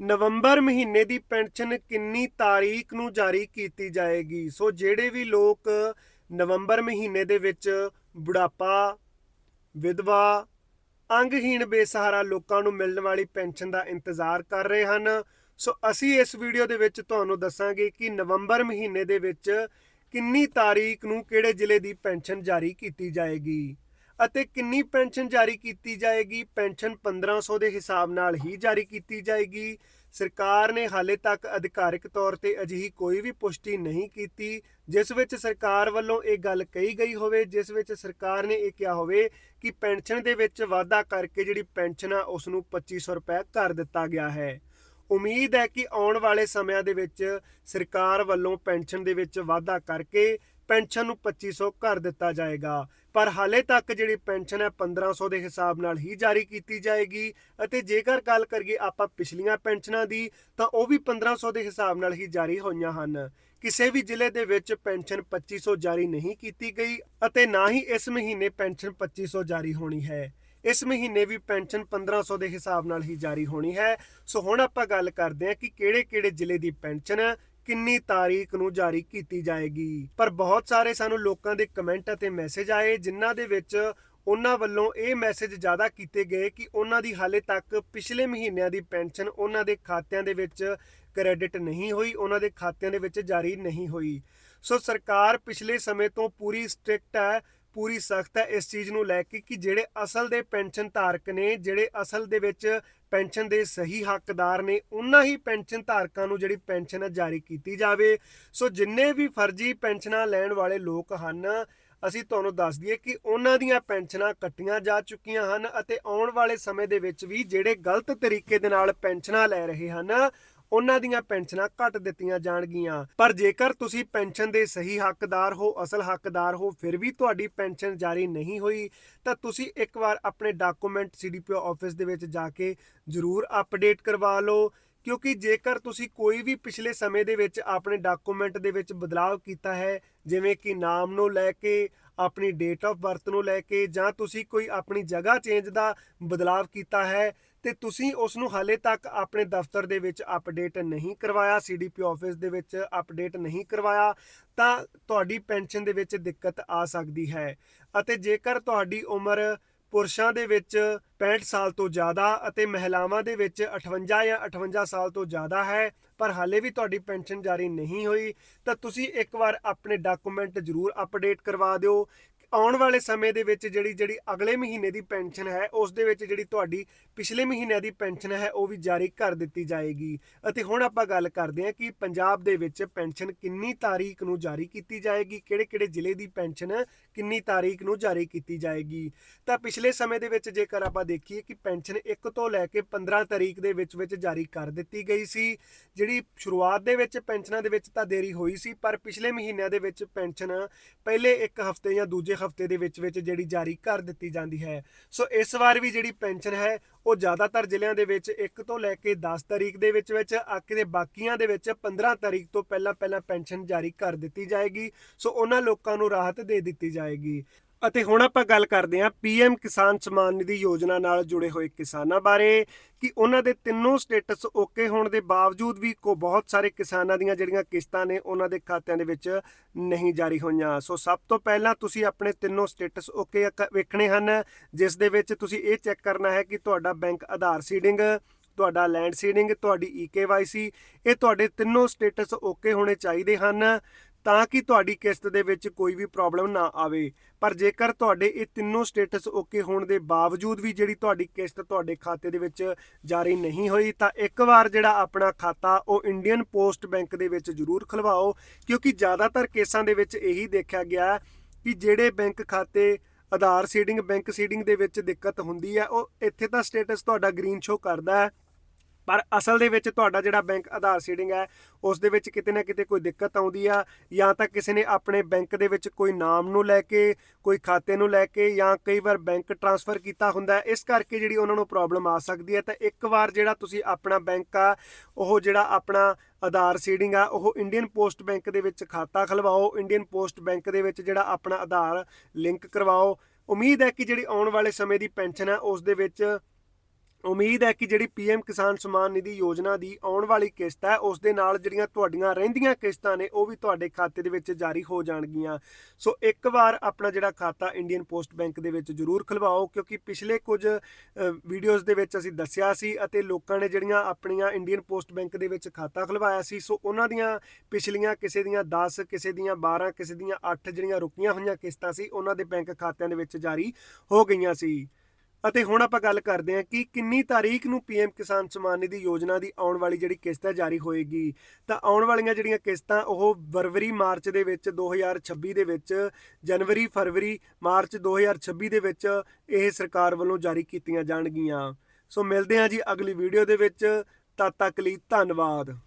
ਨਵੰਬਰ ਮਹੀਨੇ ਦੀ ਪੈਨਸ਼ਨ ਕਿੰਨੀ ਤਾਰੀਖ ਨੂੰ ਜਾਰੀ ਕੀਤੀ ਜਾਏਗੀ? ਸੋ ਜਿਹੜੇ ਵੀ ਲੋਕ ਨਵੰਬਰ ਮਹੀਨੇ ਦੇ ਵਿੱਚ ਬੁਢਾਪਾ, ਵਿਧਵਾ, ਅੰਗਹੀਣ ਬੇਸਹਾਰਾ ਲੋਕਾਂ ਨੂੰ ਮਿਲਣ ਵਾਲੀ ਪੈਨਸ਼ਨ ਦਾ ਇੰਤਜ਼ਾਰ ਕਰ ਰਹੇ ਹਨ, ਸੋ ਅਸੀਂ ਇਸ ਵੀਡੀਓ ਦੇ ਵਿੱਚ ਤੁਹਾਨੂੰ ਦੱਸਾਂਗੇ ਕਿ ਨਵੰਬਰ ਮਹੀਨੇ ਦੇ ਵਿੱਚ ਕਿੰਨੀ ਤਾਰੀਖ ਨੂੰ ਕਿਹੜੇ ਜ਼ਿਲ੍ਹੇ ਦੀ ਪੈਨਸ਼ਨ ਜਾਰੀ ਕੀਤੀ ਜਾਏਗੀ। ਅਤੇ ਕਿੰਨੀ ਪੈਨਸ਼ਨ ਜਾਰੀ ਕੀਤੀ ਜਾਏਗੀ? ਪੈਨਸ਼ਨ 1500 ਦੇ ਹਿਸਾਬ ਨਾਲ ਹੀ ਜਾਰੀ ਕੀਤੀ ਜਾਏਗੀ। ਸਰਕਾਰ ਨੇ ਹਾਲੇ ਤੱਕ ਅਧਿਕਾਰਿਕ ਤੌਰ ਤੇ ਅਜਿਹੀ ਕੋਈ ਵੀ ਪੁਸ਼ਟੀ ਨਹੀਂ ਕੀਤੀ, ਜਿਸ ਵਿੱਚ ਸਰਕਾਰ ਵੱਲੋਂ ਇਹ ਗੱਲ ਕਹੀ ਗਈ ਹੋਵੇ, ਜਿਸ ਵਿੱਚ ਸਰਕਾਰ ਨੇ ਇਹ ਕਿਹਾ ਹੋਵੇ ਕਿ ਪੈਨਸ਼ਨ ਦੇ ਵਿੱਚ ਵਾਧਾ ਕਰਕੇ ਜਿਹੜੀ ਪੈਨਸ਼ਨ ਆ ਉਸ ਨੂੰ 2500 ਰੁਪਏ ਕਰ ਦਿੱਤਾ ਗਿਆ ਹੈ। ਉਮੀਦ ਹੈ ਕਿ ਆਉਣ ਵਾਲੇ ਸਮਿਆਂ ਦੇ ਵਿੱਚ ਸਰਕਾਰ ਵੱਲੋਂ ਪੈਨਸ਼ਨ ਦੇ ਵਿੱਚ ਵਾਧਾ ਕਰਕੇ ਪੈਨਸ਼ਨ ਨੂੰ 2500 ਕਰ ਦਿੱਤਾ ਜਾਏਗਾ। ਪਰ ਹਾਲੇ ਤੱਕ ਜਿਹੜੀ ਪੈਨਸ਼ਨ ਹੈ 1500 ਦੇ ਹਿਸਾਬ ਨਾਲ ਹੀ ਜਾਰੀ ਕੀਤੀ ਜਾਏਗੀ। ਅਤੇ ਜੇਕਰ ਗੱਲ ਕਰੀਏ ਆਪਾਂ ਪਿਛਲੀਆਂ ਪੈਨਸ਼ਨਾਂ ਦੀ, ਤਾਂ ਉਹ ਵੀ 1500 ਦੇ ਹਿਸਾਬ ਨਾਲ ਹੀ ਜਾਰੀ ਹੋਈਆਂ ਹਨ। ਕਿਸੇ ਵੀ ਜ਼ਿਲ੍ਹੇ ਦੇ ਵਿੱਚ ਪੈਨਸ਼ਨ 2500 ਜਾਰੀ ਨਹੀਂ ਕੀਤੀ ਗਈ ਅਤੇ ਨਾ ਹੀ ਇਸ ਮਹੀਨੇ ਪੈਨਸ਼ਨ 2500 ਜਾਰੀ ਹੋਣੀ ਹੈ। ਇਸ ਮਹੀਨੇ ਵੀ ਪੈਨਸ਼ਨ 1500 ਦੇ ਹਿਸਾਬ ਨਾਲ ਹੀ ਜਾਰੀ ਹੋਣੀ ਹੈ। ਸੋ ਹੁਣ ਆਪਾਂ ਗੱਲ ਕਰਦੇ ਹਾਂ ਕਿ ਕਿਹੜੇ-ਕਿਹੜੇ ਜ਼ਿਲ੍ਹੇ ਦੀ ਪੈਨਸ਼ਨ ਕਿੰਨੀ ਤਾਰੀਖ ਨੂੰ ਜਾਰੀ ਕੀਤੀ ਜਾਏਗੀ। ਪਰ ਬਹੁਤ ਸਾਰੇ ਸਾਨੂੰ ਲੋਕਾਂ ਦੇ ਕਮੈਂਟ ਅਤੇ ਮੈਸੇਜ ਆਏ, ਜਿਨ੍ਹਾਂ ਦੇ ਵਿੱਚ ਉਹਨਾਂ ਵੱਲੋਂ ਇਹ ਮੈਸੇਜ ਜ਼ਿਆਦਾ ਕੀਤੇ ਗਏ ਕਿ ਉਹਨਾਂ ਦੀ ਹਾਲੇ ਤੱਕ ਪਿਛਲੇ ਮਹੀਨਿਆਂ ਦੀ ਪੈਨਸ਼ਨ ਉਹਨਾਂ ਦੇ ਖਾਤਿਆਂ ਦੇ ਵਿੱਚ ਕ੍ਰੈਡਿਟ ਨਹੀਂ ਹੋਈ, ਉਹਨਾਂ ਦੇ ਖਾਤਿਆਂ ਦੇ ਵਿੱਚ ਜਾਰੀ ਨਹੀਂ ਹੋਈ। ਸੋ ਸਰਕਾਰ ਪਿਛਲੇ ਸਮੇਂ ਤੋਂ ਪੂਰੀ ਸਟ੍ਰਿਕਟ ਹੈ, ਪੂਰੀ ਸਖਤ ਹੈ ਇਸ ਚੀਜ਼ ਨੂੰ ਲੈ ਕੇ ਕਿ ਜਿਹੜੇ ਅਸਲ ਦੇ ਪੈਨਸ਼ਨ ਧਾਰਕ ਨੇ, ਜਿਹੜੇ ਅਸਲ ਦੇ ਵਿੱਚ ਪੈਨਸ਼ਨ ਦੇ ਸਹੀ ਹੱਕਦਾਰ ਨੇ ਉਹਨਾਂ ਹੀ ਪੈਨਸ਼ਨ ਧਾਰਕਾਂ ਨੂੰ ਜਿਹੜੀ ਪੈਨਸ਼ਨ ਹੈ ਜਾਰੀ ਕੀਤੀ ਜਾਵੇ। ਸੋ ਜਿੰਨੇ ਵੀ ਫਰਜ਼ੀ ਪੈਨਸ਼ਨਾਂ ਲੈਣ ਵਾਲੇ ਲੋਕ ਹਨ, ਅਸੀਂ ਤੁਹਾਨੂੰ ਦੱਸ ਦਈਏ ਕਿ ਉਹਨਾਂ ਦੀਆਂ ਪੈਨਸ਼ਨਾਂ ਕੱਟੀਆਂ ਜਾ ਚੁੱਕੀਆਂ ਹਨ ਅਤੇ ਆਉਣ ਵਾਲੇ ਸਮੇਂ ਦੇ ਵਿੱਚ ਵੀ ਜਿਹੜੇ ਗਲਤ ਤਰੀਕੇ ਦੇ ਨਾਲ ਪੈਨਸ਼ਨਾਂ ਲੈ ਰਹੇ ਹਨ ਉਹਨਾਂ ਦੀਆਂ ਪੈਨਸ਼ਨਾਂ ਘੱਟ ਦਿੱਤੀਆਂ ਜਾਣਗੀਆਂ। ਪਰ ਜੇਕਰ ਤੁਸੀਂ ਪੈਨਸ਼ਨ ਦੇ ਸਹੀ ਹੱਕਦਾਰ ਹੋ, ਅਸਲ ਹੱਕਦਾਰ ਹੋ, ਫਿਰ ਵੀ ਤੁਹਾਡੀ ਪੈਨਸ਼ਨ ਜਾਰੀ ਨਹੀਂ ਹੋਈ, ਤਾਂ ਤੁਸੀਂ ਇੱਕ ਵਾਰ ਆਪਣੇ ਡਾਕੂਮੈਂਟ ਸੀਡੀਪੀਓ ਆਫਿਸ ਦੇ ਵਿੱਚ ਜਾ ਕੇ ਜ਼ਰੂਰ ਅਪਡੇਟ ਕਰਵਾ ਲਓ। ਕਿਉਂਕਿ ਜੇਕਰ ਤੁਸੀਂ ਕੋਈ ਵੀ ਪਿਛਲੇ ਸਮੇਂ ਦੇ ਵਿੱਚ ਆਪਣੇ ਡਾਕੂਮੈਂਟ ਦੇ ਵਿੱਚ ਬਦਲਾਅ ਕੀਤਾ ਹੈ, ਜਿਵੇਂ ਕਿ ਨਾਮ ਨੂੰ ਲੈ ਕੇ, ਆਪਣੀ ਡੇਟ ਆਫ ਬਰਥ ਨੂੰ ਲੈ ਕੇ ਜਾਂ ਤੁਸੀਂ ਕੋਈ ਆਪਣੀ ਜਗ੍ਹਾ ਚੇਂਜ ਦਾ ਬਦਲਾਅ ਕੀਤਾ ਹੈ ਤੇ ਤੁਸੀਂ ਉਸ ਨੂੰ ਹਾਲੇ ਤੱਕ ਆਪਣੇ ਦਫ਼ਤਰ ਦੇ ਵਿੱਚ ਅਪਡੇਟ ਨਹੀਂ ਕਰਵਾਇਆ ਸੀਡੀਪੀ ਆਫਿਸ ਦੇ ਵਿੱਚ ਅਪਡੇਟ ਨਹੀਂ ਕਰਵਾਇਆ, ਤਾਂ ਤੁਹਾਡੀ ਪੈਨਸ਼ਨ ਦੇ ਵਿੱਚ ਦਿੱਕਤ ਆ ਸਕਦੀ ਹੈ। ਅਤੇ ਜੇਕਰ ਤੁਹਾਡੀ ਉਮਰ ਪੁਰਸ਼ਾਂ ਦੇ ਵਿੱਚ 65 ਸਾਲ ਤੋਂ ਜ਼ਿਆਦਾ ਅਤੇ ਮਹਿਲਾਵਾਂ ਦੇ ਵਿੱਚ 58 ਜਾਂ 58 ਸਾਲ ਤੋਂ ਜ਼ਿਆਦਾ ਹੈ, ਪਰ ਹਾਲੇ ਵੀ ਤੁਹਾਡੀ ਪੈਨਸ਼ਨ ਜਾਰੀ ਨਹੀਂ ਹੋਈ, ਤਾਂ ਤੁਸੀਂ ਇੱਕ ਵਾਰ ਆਪਣੇ ਡਾਕੂਮੈਂਟ ਜ਼ਰੂਰ ਅਪਡੇਟ ਕਰਵਾ ਦਿਓ। ਆਉਣ ਵਾਲੇ ਸਮੇਂ ਦੇ ਵਿੱਚ ਜਿਹੜੀ ਜਿਹੜੀ ਅਗਲੇ ਮਹੀਨੇ ਦੀ ਪੈਨਸ਼ਨ ਹੈ, ਉਸ ਦੇ ਵਿੱਚ ਜਿਹੜੀ ਤੁਹਾਡੀ ਪਿਛਲੇ ਮਹੀਨਿਆਂ ਦੀ ਪੈਨਸ਼ਨ ਹੈ, ਉਹ ਵੀ ਜਾਰੀ ਕਰ ਦਿੱਤੀ ਜਾਏਗੀ। ਅਤੇ ਹੁਣ ਆਪਾਂ ਗੱਲ ਕਰਦੇ ਹਾਂ ਕਿ ਪੰਜਾਬ ਦੇ ਵਿੱਚ ਪੈਨਸ਼ਨ ਕਿੰਨੀ ਤਾਰੀਖ ਨੂੰ ਜਾਰੀ ਕੀਤੀ ਜਾਏਗੀ ਕਿਹੜੇ-ਕਿਹੜੇ ਜ਼ਿਲ੍ਹੇ ਦੀ ਪੈਨਸ਼ਨ ਕਿੰਨੀ ਤਾਰੀਖ ਨੂੰ ਜਾਰੀ ਕੀਤੀ ਜਾਏਗੀ। ਤਾਂ ਪਿਛਲੇ ਸਮੇਂ ਦੇ ਵਿੱਚ ਜੇਕਰ ਆਪਾਂ ਦੇਖੀਏ ਕਿ ਪੈਨਸ਼ਨ 1 ਤੋਂ ਲੈ ਕੇ 15 ਤਾਰੀਖ ਦੇ ਵਿੱਚ ਵਿੱਚ ਜਾਰੀ ਕਰ ਦਿੱਤੀ ਗਈ ਸੀ, ਜਿਹੜੀ ਸ਼ੁਰੂਆਤ ਦੇ ਵਿੱਚ ਪੈਨਸ਼ਨਾਂ ਦੇ ਵਿੱਚ ਤਾਂ ਦੇਰੀ ਹੋਈ ਸੀ, ਪਰ ਪਿਛਲੇ ਮਹੀਨਿਆਂ ਦੇ ਵਿੱਚ ਪੈਨਸ਼ਨ ਪਹਿਲੇ ਇੱਕ ਹਫ਼ਤੇ ਜਾਂ ਦੂਜੇ ਹਫ਼ਤੇ ਦੇ ਵਿੱਚ ਵਿੱਚ ਜਿਹੜੀ ਜਾਰੀ ਕਰ ਦਿੱਤੀ ਜਾਂਦੀ ਹੈ। ਸੋ ਇਸ ਵਾਰ ਵੀ ਜਿਹੜੀ ਪੈਨਸ਼ਨ ਹੈ, ਉਹ ਜ਼ਿਆਦਾਤਰ ਜ਼ਿਲ੍ਹਿਆਂ ਦੇ ਵਿੱਚ 1 ਤੋਂ ਲੈ ਕੇ 10 ਤਾਰੀਖ ਦੇ ਵਿੱਚ ਵਿੱਚ ਆਕੇ ਦੇ ਬਾਕੀਆਂ ਦੇ ਵਿੱਚ 15 ਤਾਰੀਖ ਤੋਂ ਪਹਿਲਾਂ ਪਹਿਲਾਂ ਪੈਨਸ਼ਨ ਜਾਰੀ ਕਰ ਦਿੱਤੀ ਜਾਏਗੀ। ਸੋ ਉਹਨਾਂ ਲੋਕਾਂ ਨੂੰ ਰਾਹਤ ਦੇ ਦਿੱਤੀ ਜਾਏਗੀ। ਅਤੇ ਹੁਣ ਆਪਾਂ ਗੱਲ ਕਰਦੇ ਹਾਂ ਪੀਐਮ ਕਿਸਾਨ ਸਨਮਾਨ ਨਿਧੀ ਯੋਜਨਾ ਨਾਲ ਜੁੜੇ ਹੋਏ ਕਿਸਾਨਾਂ ਬਾਰੇ ਕਿ ਉਹਨਾਂ ਦੇ ਤਿੰਨੋਂ ਸਟੇਟਸ ਓਕੇ ਹੋਣ ਦੇ ਬਾਵਜੂਦ ਵੀ ਕੋ ਬਹੁਤ ਸਾਰੇ ਕਿਸਾਨਾਂ ਦੀਆਂ ਜਿਹੜੀਆਂ ਕਿਸ਼ਤਾਂ ਨੇ ਉਹਨਾਂ ਦੇ ਖਾਤਿਆਂ ਦੇ ਵਿੱਚ ਨਹੀਂ ਜਾਰੀ ਹੋਈਆਂ। ਸੋ ਸਭ ਤੋਂ ਪਹਿਲਾਂ ਤੁਸੀਂ ਆਪਣੇ ਤਿੰਨੋਂ ਸਟੇਟਸ ਓਕੇ ਵੇਖਣੇ ਹਨ, ਜਿਸ ਦੇ ਵਿੱਚ ਤੁਸੀਂ ਇਹ ਚੈੱਕ ਕਰਨਾ ਹੈ ਕਿ ਤੁਹਾਡਾ ਬੈਂਕ ਆਧਾਰ ਸੀਡਿੰਗ, ਤੁਹਾਡਾ ਲੈਂਡ ਸੀਡਿੰਗ, ਤੁਹਾਡੀ ਈਕੇਵਾਈਸੀ ਇਹ ਤੁਹਾਡੇ ਤਿੰਨੋਂ ਸਟੇਟਸ ਓਕੇ ਹੋਣੇ ਚਾਹੀਦੇ ਹਨ। ਤਾਂ ਕਿ ਤੁਹਾਡੀ ਕਿਸ਼ਤ ਦੇ ਵਿੱਚ ਕੋਈ ਵੀ ਪ੍ਰੋਬਲਮ ਨਾ ਆਵੇ। ਪਰ ਜੇਕਰ ਤੁਹਾਡੇ ਇਹ ਤਿੰਨੋਂ ਸਟੇਟਸ ਓਕੇ ਹੋਣ ਦੇ ਬਾਵਜੂਦ ਵੀ ਜਿਹੜੀ ਤੁਹਾਡੀ ਕਿਸ਼ਤ ਤੁਹਾਡੇ ਖਾਤੇ ਦੇ ਵਿੱਚ ਜਾਰੀ ਨਹੀਂ ਹੋਈ, ਤਾਂ ਇੱਕ ਵਾਰ ਜਿਹੜਾ ਆਪਣਾ ਖਾਤਾ, ਉਹ ਇੰਡੀਅਨ ਪੋਸਟ ਬੈਂਕ ਦੇ ਵਿੱਚ ਜ਼ਰੂਰ ਖੁਲਵਾਓ, ਕਿਉਂਕਿ ਜ਼ਿਆਦਾਤਰ ਕੇਸਾਂ ਦੇ ਵਿੱਚ ਇਹੀ ਦੇਖਿਆ ਗਿਆ ਕਿ ਜਿਹੜੇ ਬੈਂਕ ਖਾਤੇ ਆਧਾਰ ਸੀਡਿੰਗ ਬੈਂਕ ਸੀਡਿੰਗ ਦੇ ਵਿੱਚ ਦਿੱਕਤ ਹੁੰਦੀ ਹੈ, ਉਹ ਇੱਥੇ ਤਾਂ ਸਟੇਟਸ ਤੁਹਾਡਾ ਗ੍ਰੀਨ ਸ਼ੋ ਕਰਦਾ ਹੈ। ਪਰ ਅਸਲ ਦੇ ਵਿੱਚ ਤੁਹਾਡਾ ਜਿਹੜਾ ਬੈਂਕ ਆਧਾਰ ਸੀਡਿੰਗ ਹੈ, ਉਸ ਦੇ ਵਿੱਚ ਕਿਤੇ ਨਾ ਕਿਤੇ ਕੋਈ ਦਿੱਕਤ ਆਉਂਦੀ ਆ, ਜਾਂ ਤਾਂ ਕਿਸੇ ਨੇ ਆਪਣੇ ਬੈਂਕ ਦੇ ਵਿੱਚ ਕੋਈ ਨਾਮ ਨੂੰ ਲੈ ਕੇ, ਕੋਈ ਖਾਤੇ ਨੂੰ ਲੈ ਕੇ, ਜਾਂ ਕਈ ਵਾਰ ਬੈਂਕ ਟਰਾਂਸਫਰ ਕੀਤਾ ਹੁੰਦਾ ਇਸ ਕਰਕੇ ਜਿਹੜੀ ਉਹਨਾਂ ਨੂੰ ਪ੍ਰੋਬਲਮ ਆ ਸਕਦੀ ਹੈ। ਤਾਂ ਇੱਕ ਵਾਰ ਜਿਹੜਾ ਤੁਸੀਂ ਆਪਣਾ ਬੈਂਕ ਆ, ਉਹ ਜਿਹੜਾ ਆਪਣਾ ਆਧਾਰ ਸੀਡਿੰਗ ਆ, ਉਹ ਇੰਡੀਅਨ ਪੋਸਟ ਬੈਂਕ ਦੇ ਵਿੱਚ ਖਾਤਾ ਖਲਵਾਓ, ਇੰਡੀਅਨ ਪੋਸਟ ਬੈਂਕ ਦੇ ਵਿੱਚ ਜਿਹੜਾ ਆਪਣਾ ਆਧਾਰ ਲਿੰਕ ਕਰਵਾਓ। ਉਮੀਦ ਹੈ ਕਿ ਜਿਹੜੀ ਆਉਣ ਵਾਲੇ ਸਮੇਂ ਦੀ ਪੈਨਸ਼ਨ ਹੈ, ਉਸ ਦੇ ਵਿੱਚ ਉਮੀਦ ਹੈ ਕਿ ਜਿਹੜੀ ਪੀਐਮ ਕਿਸਾਨ ਸਮਾਨ ਨਿਧੀ ਯੋਜਨਾ ਦੀ ਆਉਣ ਵਾਲੀ ਕਿਸ਼ਤ ਹੈ, ਉਸ ਦੇ ਨਾਲ ਜਿਹੜੀਆਂ ਤੁਹਾਡੀਆਂ ਰਹਿੰਦੀਆਂ ਕਿਸ਼ਤਾਂ ਨੇ, ਉਹ ਵੀ ਤੁਹਾਡੇ ਖਾਤੇ ਦੇ ਵਿੱਚ ਜਾਰੀ ਹੋ ਜਾਣਗੀਆਂ। ਸੋ ਇੱਕ ਵਾਰ ਆਪਣਾ ਜਿਹੜਾ ਖਾਤਾ ਇੰਡੀਅਨ ਪੋਸਟ ਬੈਂਕ ਦੇ ਵਿੱਚ ਜ਼ਰੂਰ ਖੁਲਵਾਓ, ਕਿਉਂਕਿ ਪਿਛਲੇ ਕੁਝ ਵੀਡੀਓਜ਼ ਦੇ ਵਿੱਚ ਅਸੀਂ ਦੱਸਿਆ ਸੀ ਅਤੇ ਲੋਕਾਂ ਨੇ ਜਿਹੜੀਆਂ ਆਪਣੀਆਂ ਇੰਡੀਅਨ ਪੋਸਟ ਬੈਂਕ ਦੇ ਵਿੱਚ ਖਾਤਾ ਖੁਲਵਾਇਆ ਸੀ, ਸੋ ਉਹਨਾਂ ਦੀਆਂ ਪਿਛਲੀਆਂ ਕਿਸੇ ਦੀਆਂ 10 ਕਿਸੇ ਦੀਆਂ 12 ਕਿਸੇ ਦੀਆਂ 8 ਜਿਹੜੀਆਂ ਰੁਕੀਆਂ ਹੋਈਆਂ ਕਿਸ਼ਤਾਂ ਸੀ, ਉਹਨਾਂ ਦੇ ਬੈਂਕ ਖਾਤਿਆਂ ਦੇ ਵਿੱਚ ਜਾਰੀ ਹੋ ਗਈਆਂ ਸੀ। ਅਤੇ ਹੁਣ ਆਪਾਂ ਗੱਲ ਕਰਦੇ ਹਾਂ ਕਿ ਕਿੰਨੀ ਤਾਰੀਖ ਨੂੰ ਪੀਐਮ ਕਿਸਾਨ ਸਨਮਾਨ ਨਿਧੀ ਯੋਜਨਾ ਦੀ ਆਉਣ ਵਾਲੀ ਜਿਹੜੀ ਕਿਸ਼ਤ ਹੈ ਜਾਰੀ ਹੋਏਗੀ। ਤਾਂ ਆਉਣ ਵਾਲੀਆਂ ਜਿਹੜੀਆਂ ਕਿਸ਼ਤਾਂ, ਉਹ ਫਰਵਰੀ, ਮਾਰਚ ਦੇ ਵਿੱਚ 2026 ਦੇ ਵਿੱਚ, ਜਨਵਰੀ, ਫਰਵਰੀ, ਮਾਰਚ 2026 ਦੇ ਵਿੱਚ ਇਹ ਸਰਕਾਰ ਵੱਲੋਂ ਜਾਰੀ ਕੀਤੀਆਂ ਜਾਣਗੀਆਂ। ਸੋ ਮਿਲਦੇ ਹਾਂ ਜੀ ਅਗਲੀ ਵੀਡੀਓ ਦੇ ਵਿੱਚ। ਤਦ ਤੱਕ ਲਈ ਧੰਨਵਾਦ।